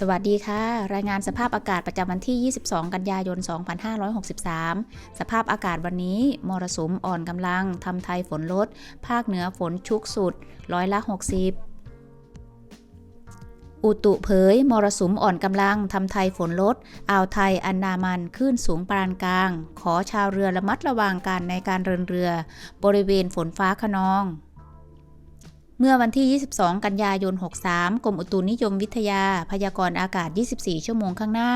สวัสดีค่ะ รายงานสภาพอากาศประจำวันที่ 22 กันยายน 2563 สภาพอากาศวันนี้ มรสุมอ่อนกำลัง ทำไทยฝนลด ภาคเหนือฝนชุกสุด ร้อยละ 60 อุตุเผย มรสุมอ่อนกำลัง ทำไทยฝนลด อ่าวไทย อันดามันคลื่นสูงปานกลาง ขอชาวเรือระมัดระวังการในการเดินเรือ บริเวณฝนฟ้าขนอง เมื่อวันที่ 22 กันยายน 63 กรมอุตุนิยมวิทยา พยากรณ์อากาศ 24 ชั่วโมงข้างหน้า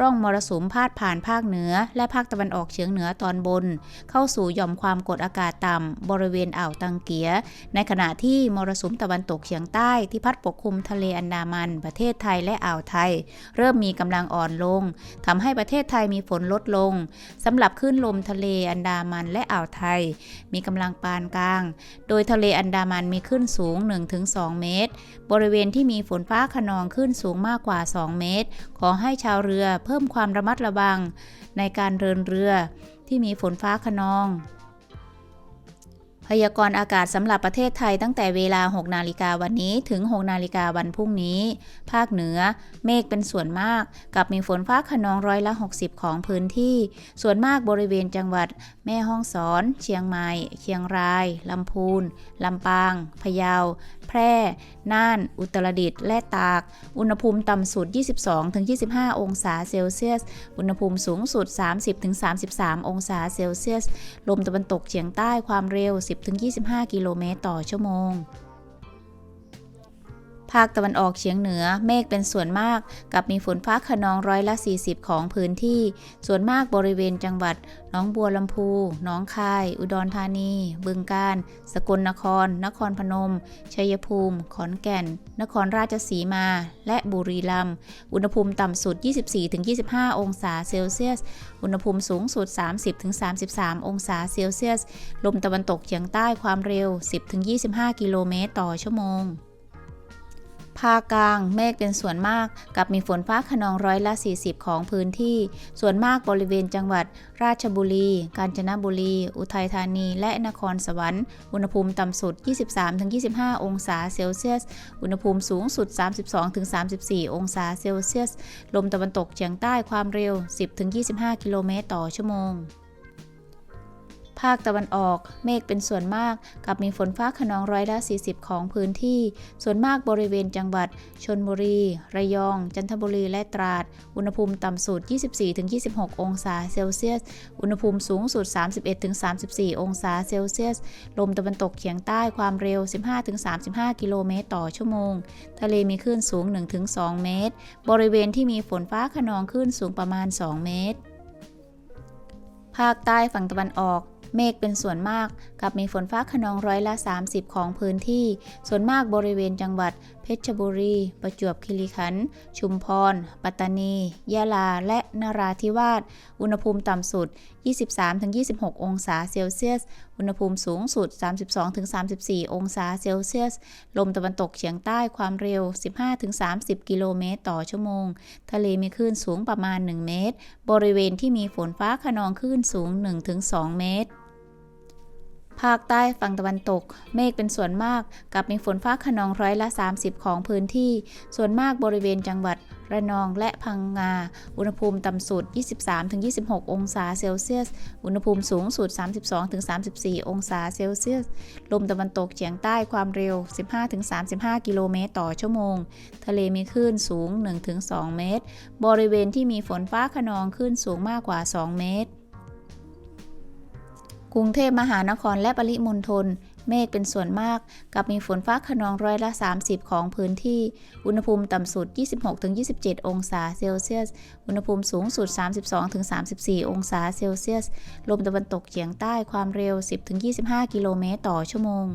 ร่องมรสุมพาดผ่านภาคเหนือ และภาคตะวันออกเฉียงเหนือตอนบน เข้าสู่หย่อมความกดอากาศต่ำ บริเวณอ่าวตังเกีย ในขณะที่มรสุมตะวันตกเฉียงใต้ที่พัดปกคลุมทะเลอันดามัน ประเทศไทยและอ่าวไทย เริ่มมีกำลังอ่อนลงทำให้ประเทศไทยมีฝนลดลงสำหรับคลื่นลมทะเลอันดามันและอ่าวไทย มีกำลังปานกลาง โดยทะเลอันดามันมีคลื่นสูงูง 1-2 เมตร บริเวณที่มีฝนฟ้าขนองขึ้นสูงมากกว่า 2 เมตร ขอให้ชาวเรือเพิ่มความระมัดระวัง ในการเดินเรือที่มีฝนฟ้าขนอง พยากรณ์อากาศสำหรับประเทศไทยตั้งแต่เวลา 6 นาฬิกาวันนี้ถึง 6 นาฬิกาวันพรุ่งนี้ ภาคเหนือ เมฆเป็นส่วนมาก กับมีฝนฟ้าขนองร้อยละ 60 ของพื้นที่ ส่วนมากบริเวณจังหวัด แม่ฮ่องสอน เชียงใหม่ เชียงราย ลำพูน ลำปาง พะเยา แพร่ น่าน อุตรดิตถ์ และตาก อุณหภูมิต่ำสุด 22-25 องศาเซลเซียส อุณหภูมิสูงสุด 30-33 องศาเซลเซียส ลมตะวันตกเฉียงใต้ความเร็ว 10 10-25 กิโลเมตรต่อชั่วโมง ภาคตะวันออกเฉียงเหนือเมฆเป็นส่วนมาก กับมีฝนฟ้าขนองร้อยละ 40 ของพื้นที่ ส่วนมากบริเวณจังหวัดหนองบัวลำพูหนองคาย อุดรธานี บึงกาฬสกลนคร นครพนม ชัยภูมิ ขอนแก่น นครราชสีมา และบุรีรัมย์อุณหภูมิต่ำสุด 24-25 องศาเซลเซียส อุณหภูมิสูงสุด 30-33 องศาเซลเซียส ลมตะวันตกเฉียงใต้ความเร็ว 10-25 กิโลเมตรต่อชั่วโมง ภาคกลาง เมฆเป็นส่วนมาก กับมีฝนฟ้าขนองร้อยละ 40 ของพื้นที่ ส่วนมากบริเวณจังหวัด ราชบุรี กาญจนบุรี อุทัยธานี และนครสวรรค์ อุณหภูมิต่ำสุด 23-25 องศาเซลเซียส อุณหภูมิสูงสุด 32-34 องศาเซลเซียส ลมตะวันตกเฉียงใต้ความเร็ว 10-25 กิโลเมตรต่อชั่วโมง ภาคตะวันออก เมฆเป็นส่วนมากกับมีฝนฟ้าขนองร้อยละ 40 ของพื้นที่ ส่วนมากบริเวณจังหวัด ชนบุรี ระยอง จันทบุรี และตราด อุณหภูมิต่ำสุด 24-26 องศาเซลเซียส อุณหภูมิสูงสุด 31-34 องศาเซลเซียส ลมตะวันตกเฉียงใต้ความเร็ว 15-35 กิโลเมตรต่อชั่วโมง ทะเลมีคลื่นสูง 1-2 เมตร บริเวณที่มีฝนฟ้าขนองคลื่นสูงประมาณ 2 เมตรภาคใต้ฝั่งตะวันออก เมฆเป็นส่วนมาก กับมีฝนฟ้าขนองร้อยละ 30 ของพื้นที่ ส่วนมากบริเวณจังหวัด เพชรบุรี ประจวบคีรีขันธ์ชุมพร ปัตตานี ยะลา และนราธิวาส อุณหภูมิต่ำสุด 23-26 องศาเซลเซียส อุณหภูมิสูงสุด 32-34 องศาเซลเซียส ลมตะวันตกเฉียงใต้ความเร็ว 15-30 กิโลเมตรต่อชั่วโมง ทะเลมีคลื่นสูงประมาณ 1 เมตร บริเวณที่มีฝนฟ้าขนองคลื่นสูง 1-2 เมตร ภาคใต้ฝั่งตะวันตก เมฆเป็นส่วนมากกับมีฝนฟ้าขนองร้อยละ 30 ของพื้นที่ ส่วนมากบริเวณจังหวัดระนองและพังงา อุณหภูมิต่ำสุด 23-26 องศาเซลเซียส อุณหภูมิสูงสุด 32-34 องศาเซลเซียส ลมตะวันตกเฉียงใต้ความเร็ว 15-35 กิโลเมตรต่อชั่วโมง ทะเลมีคลื่นสูง 1-2 เมตร บริเวณที่มีฝนฟ้าขนองคลื่นสูงมากกว่า 2 เมตร กรุงเทพมหานครและปริมณฑลเมฆเป็นส่วนมาก กับมีฝนฟ้าขนองร้อยละ 30 ของพื้นที่ อุณหภูมิต่ำสุด 26-27 องศาเซลเซียส อุณหภูมิสูงสุด 32-34 องศาเซลเซียส ลมตะวันตกเฉียงใต้ความเร็ว 10-25 กิโลเมตรต่อชั่วโมง